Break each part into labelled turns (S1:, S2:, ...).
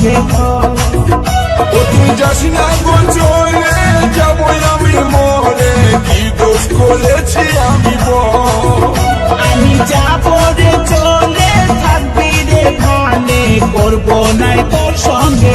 S1: যেত তুই যাস না গো চলে যাব আমি মরে কি দোষ করেছি আমি
S2: আমি যাব রে, চলে থাকবি রে খানে করব নাই তোর সঙ্গে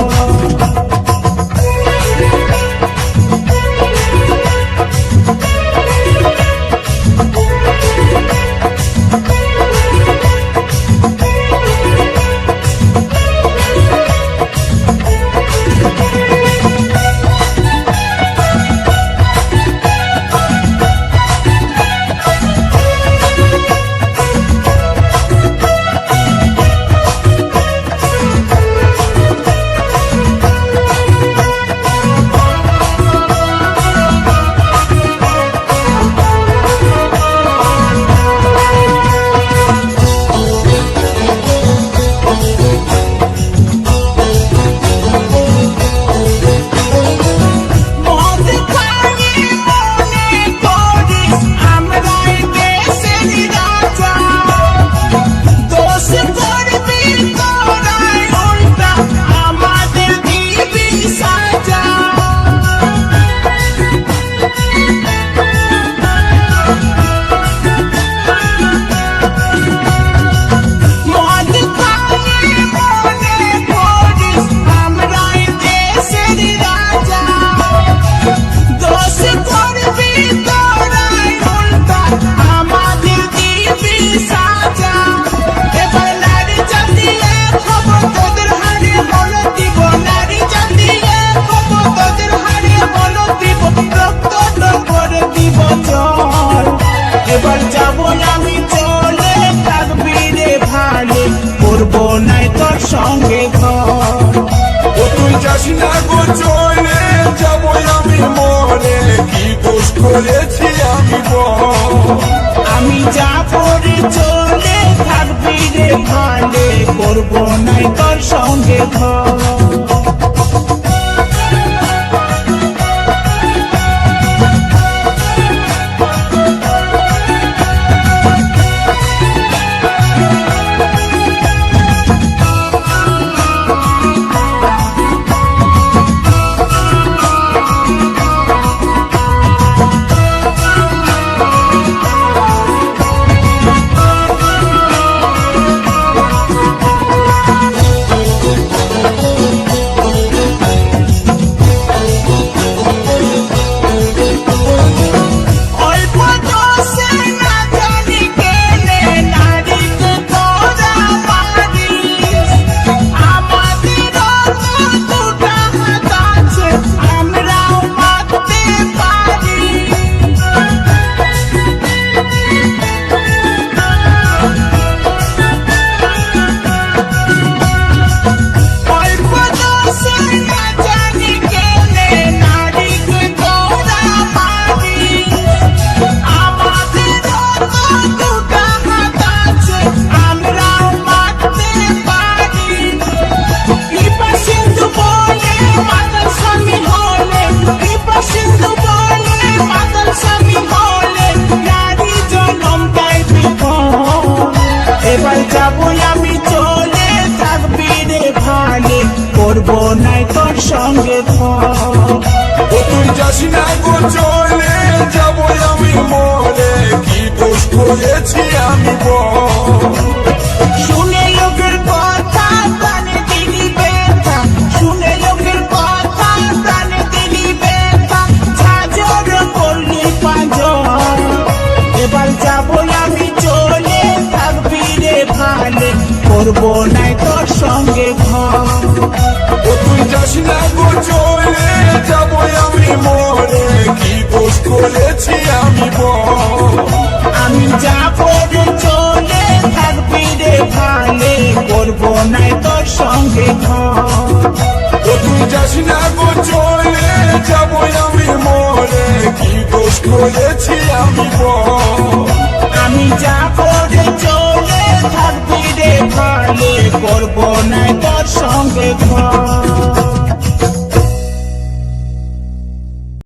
S1: করেছি আমি
S2: আমি যা পড়ে চলে থাকবি রে ভালে করব নাই তোর সঙ্গে ঘর যাব আমি চলে, থাকবি রে ভালে করব নাই তোর সঙ্গে
S1: তুই যাস না গো, চলে যাব আমি মরে। কি দোষ করেছি আমি বল। বলেছি আমি আমি
S2: যা করে চলে থাকবি রে ভালে করব না তোর সঙ্গে
S1: তুই যাস না গো চলে যাব আমি মরে। কি দোষ করেছি আমি
S2: করব না তোর সঙ্গে ঘর।